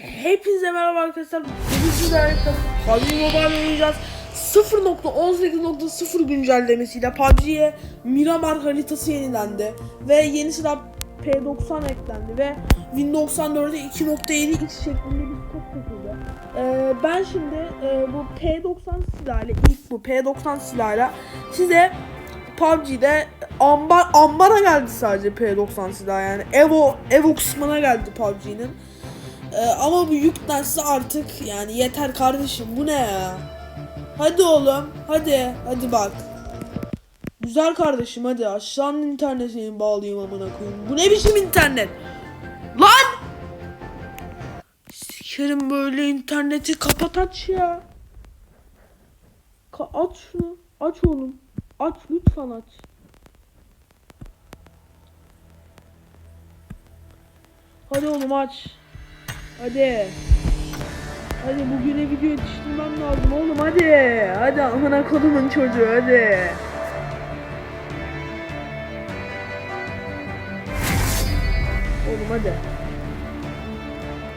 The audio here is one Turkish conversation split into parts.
Hepinize merhaba arkadaşlar. Bugün sizlerle PUBG Mobile oynayacağız. 0.18.0 güncellemesiyle PUBG'ye Miramar haritası yenilendi. Ve yeni silah P90 eklendi ve Win 94'e 2.7 x şeklinde bir kod takıldı. Ee, ben şimdi e, bu P90 silahıyla ilk bu P90 silahıyla size PUBG'de ambar ambara geldi sadece P90 silah yani Evo Evo kısmına geldi PUBG'nin. Ee, ama bu yüklense artık yani yeter kardeşim bu ne ya? Hadi oğlum hadi hadi bak. Güzel kardeşim hadi aşağının internetini bağlayayım amına koyayım. Bu ne biçim internet? Lan! Sikerim böyle interneti kapat aç ya. Ka aç şunu. Aç oğlum. Aç lütfen aç. Hadi oğlum aç. Hadi. Hadi bugüne video yetiştirmem lazım oğlum hadi. Hadi amına kodumun çocuğu hadi. Oğlum hadi.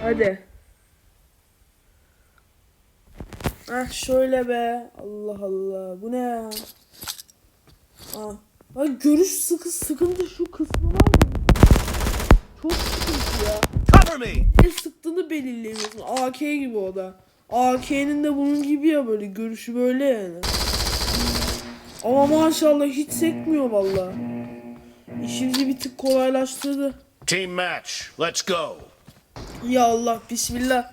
Hadi. Ah şöyle be. Allah Allah. Bu ne ya? Ah. Ay görüş sıkı sıkıntı şu kısmı var mı? Çok sıkıntı ya. Ne sıktığını belirleyemiyorsun. AK gibi o da. AK'nin de bunun gibi ya böyle görüşü böyle yani. Ama maşallah hiç sekmiyor valla. İşimizi bir tık kolaylaştırdı. Team match. Let's go. Ya Allah bismillah.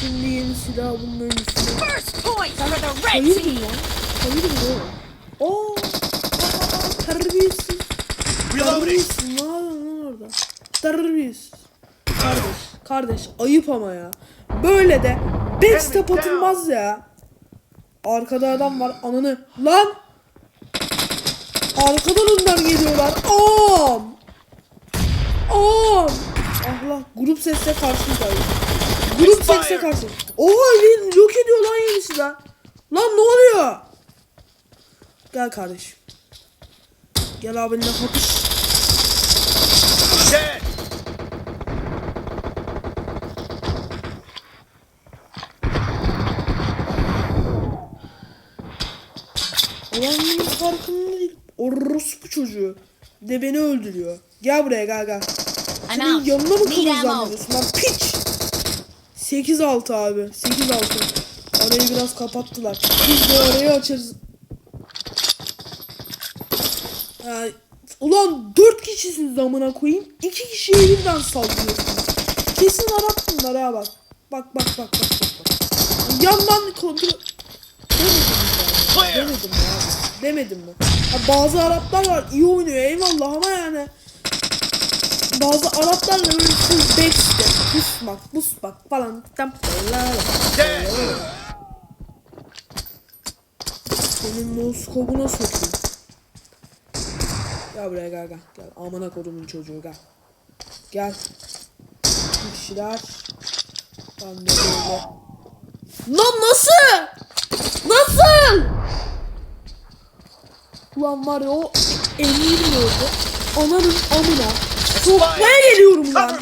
Şimdi yeni silah bunların üstüne. First point for the red Hayır team. mı lan? Hayır mı? Oo. Terbiyesiz. Terbiyesiz. Ne yapıyorsun orada? Terbiyesiz. Kardeş. Kardeş. Ayıp ama ya. Böyle de backstep atılmaz ya. Arkada adam var. Ananı. Lan. Arkadan önden geliyorlar. Am. Am. Allah. Grup sesle karşıyız Grup sesle karşı. Oha yok ediyor lan yenisi lan. Lan ne oluyor? Gel kardeşim. Gel abinle kapış. Dead! Olanların farkında değil. Orospu çocuğu. Bir De beni öldürüyor. Gel buraya gel gel. Senin yanına mı ammo. zannediyorsun lan piç. 8-6 abi. 8-6. Arayı biraz kapattılar. Biz de arayı açarız. Ya, ulan 4 kişisiniz amına koyayım. 2 kişiye birden saldırıyorsunuz. Kesin Arap bunlar ha bak. Bak bak bak bak bak. bak. Yandan kontrol... Demedim? Clear! Demedim mi abi? Demedim mi? Bazı Araplar var iyi oynuyor eyvallah ama yani bazı Araplar da böyle full backstep, pusmak, pusmak falan. Tam! Senin noskobuna sokayım. Gel buraya gel gel. Gel amına kodumun çocuğu gel. Gel. Bir kişiler. Ben de böyle. Lan nasıl? Nasıl? Ulan var ya o emir gördü. Ananın amına. Sokmaya geliyorum lan.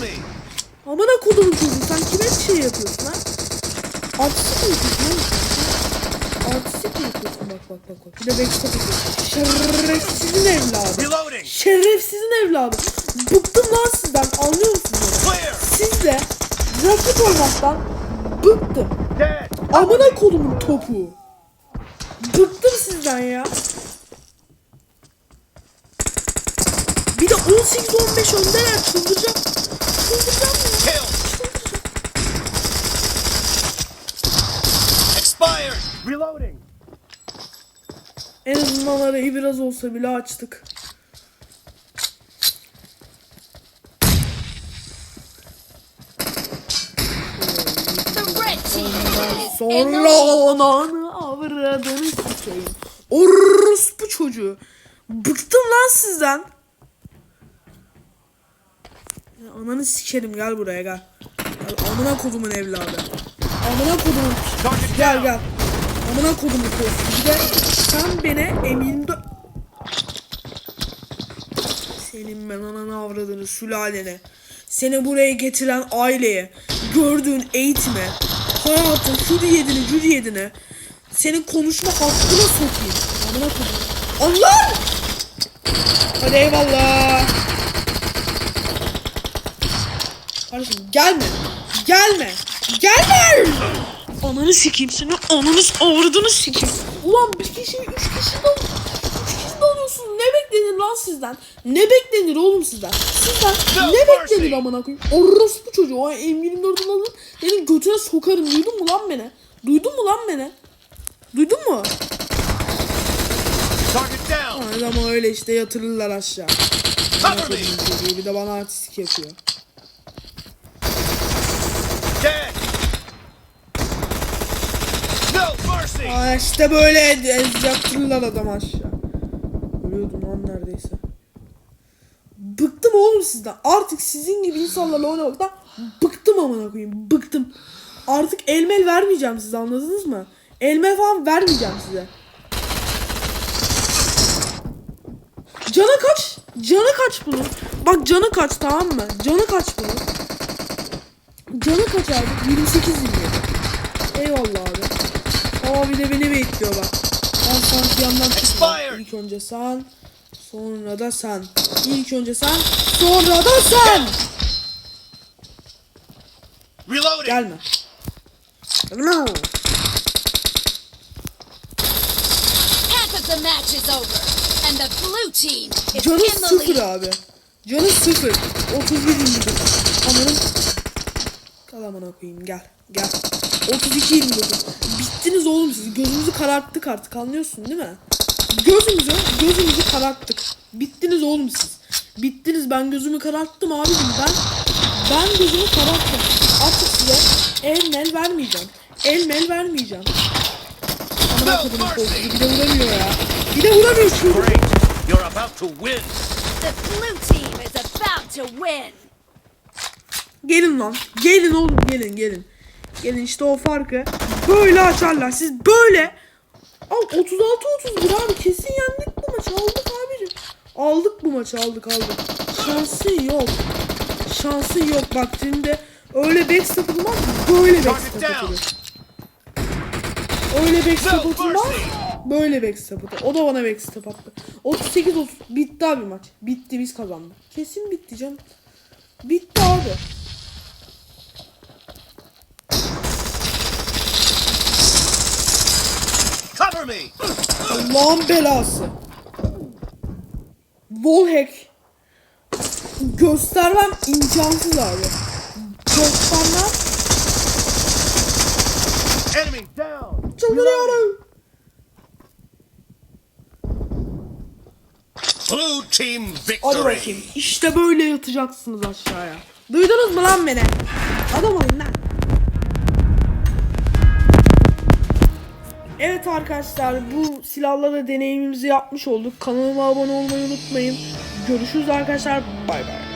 Amına kodumun çocuğu sen kime bir şey yapıyorsun ha? Artistik mi yapıyorsun lan? Artistik mi yapıyorsun bak bak bak. Bir de backstep yapıyorsun. Şerefsizin evladı. Şerefsizin evladı. Bıktım lan sizden anlıyor musunuz? Siz de rakip olmaktan bıktım. Amına kodumun topu. Bıktım sizden ya. Bir de 18-15 öndeler çıldıracağım. Çıldıracağım ya. Kill! Expired! Reloading! En azından arayı biraz olsa bile açtık. Sonra ananı avradını sikeyim. Orospu çocuğu. Bıktım lan sizden. Ya ananı gel buraya gel. Gel amına kodumun evladı. Amına Gel gel. Amına kodumun tostu. Bir de sen beni M24 Senin ben ananı avradını sülalene. Seni buraya getiren aileye. Gördüğün eğitime. Hayatın hürriyetini hürriyetine. Senin konuşma hakkına sokayım. Amına koyayım. Allah! Hadi eyvallah. Kardeşim gelme. Gelme. Gelme. Ananı sikeyim seni. Ananı avradını sikeyim. Ulan bir kişi, üç kişi de üç kişi de oluyorsunuz. Ne beklenir lan sizden? Ne beklenir oğlum sizden? Sizden ne beklenir amına koyayım? Orospu çocuğu. O M24'ün alın. Senin götüne sokarım. Duydun mu lan beni? Duydun mu lan beni? Duydun mu? Target down. Ay ama öyle işte yatırırlar aşağı. Bir de bana artistik yapıyor. Dead. No mercy. Aa işte böyle yatırırlar adam aşağı. Ölüyordum lan neredeyse. Bıktım oğlum sizden. Artık sizin gibi insanlarla oynamaktan bıktım amına koyayım. Bıktım. Artık elmel vermeyeceğim size anladınız mı? Elmel falan vermeyeceğim size. Canı kaç? Canı kaç bunun? Bak canı kaç tamam mı? Canı kaç bunun? Canı kaç abi? 28 milyon. Eyvallah abi. Aa bir de beni bekliyor bak. Ben sanki yandan. Expired. İlk önce sen. Sonra da sen. İlk önce sen. Sonra da sen. Reloading. Gelme. Gelme. Half of the match is over, and the blue team is Canı in the sıfır lead. abi. Canı sıfır. 31 29. Amanın. Gel amına koyayım gel. Gel. 32 29. Bittiniz oğlum siz. Gözümüzü kararttık artık anlıyorsun değil mi? Gözümüzü, gözümüzü kararttık. Bittiniz oğlum siz. Bittiniz ben gözümü kararttım abicim ben. Ben gözümü kararttım. Artık size el mel vermeyeceğim. El mel vermeyeceğim. Koydum mercy. koltuğu. Bir de vuramıyor ya. Bir de vuramıyor şu. You're about to win. The blue team is about to win. Gelin lan. Gelin oğlum gelin gelin. Gelin işte o farkı böyle açarlar. Siz böyle Al 36 31 abi kesin yendik bu maçı aldık abicim. Aldık bu maçı aldık aldık. Şansın yok. Şansın yok bak şimdi öyle backstep atılmaz böyle backstep atılır. Öyle backstep atılmaz böyle backstep atılır. O da bana backstep attı. 38 30 bitti abi maç. Bitti biz kazandık. Kesin bitti canım. Bitti abi. Allah'ın belası. Wallhack. Göstermem imkansız abi. Göstermem Enemy down. çıldırıyorum. Blue team Hadi victory. bakayım. İşte böyle yatacaksınız aşağıya. Duydunuz mu lan beni? Adam olun lan. Evet arkadaşlar bu silahlarla deneyimimizi yapmış olduk. Kanalıma abone olmayı unutmayın. Görüşürüz arkadaşlar. Bay bay.